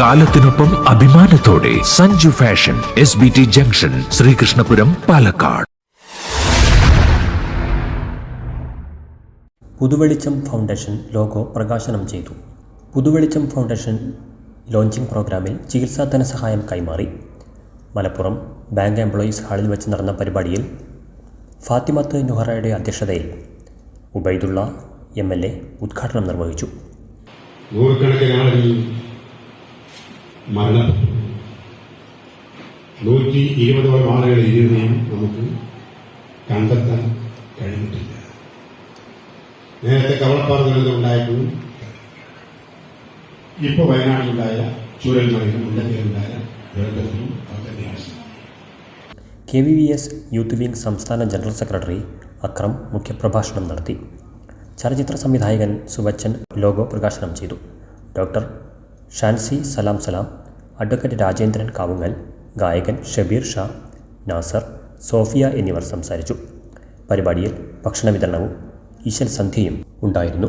കാലത്തിനൊപ്പം അഭിമാനത്തോടെ Sanju fashion S B T junction Sreekrishnapuram Palakkad. Puthuvelicham foundation logo പ്രകാശനം ചെയ്തു. പുതുവെളിച്ചം foundation launching പ്രോഗ്രാമിൽ ചികിത്സാ ധനസഹായം കൈമാറി. മലപ്പുറം ബാങ്ക് എംപ്ലോയീസ് ഹാളിൽ വെച്ച് നടന്ന പരിപാടിയിൽ ഫാത്തിമത്ത് നുഹറയുടെ അധ്യക്ഷതയിൽ ഉബൈദുള്ള എം എൽ എ ഉദ്ഘാടനം നിർവഹിച്ചു. മരണപ്പെട്ടു നൂറ്റി ഇരുപതോളം ആളുകൾ ഇനിയും നമുക്ക് കണ്ടെത്താൻ കഴിഞ്ഞിട്ടില്ല. നേരത്തെ കവളപ്പാറ ദുരന്തം ഉണ്ടായപ്പോഴും ഇപ്പോൾ വയനാട്ടിലുണ്ടായ ചൂരൽമലയിലും അത് തന്നെയാണ് K V V S youth wing സംസ്ഥാന ജനറൽ സെക്രട്ടറി അക്രം മുഖ്യപ്രഭാഷണം നടത്തി. ചലച്ചിത്ര സംവിധായകൻ സുബച്ചൻ ലോഗോ പ്രകാശനം ചെയ്തു. ഡോക്ടർ ഷാൻസി സലാം സലാം അഡ്വക്കേറ്റ് രാജേന്ദ്രൻ കാവുങ്ങൽ ഗായകൻ ഷബീർ ഷാ നാസർ സോഫിയ എന്നിവർ സംസാരിച്ചു. പരിപാടിയിൽ ഭക്ഷണ വിതരണവും ഈശൽ സന്ധ്യയും ഉണ്ടായിരുന്നു.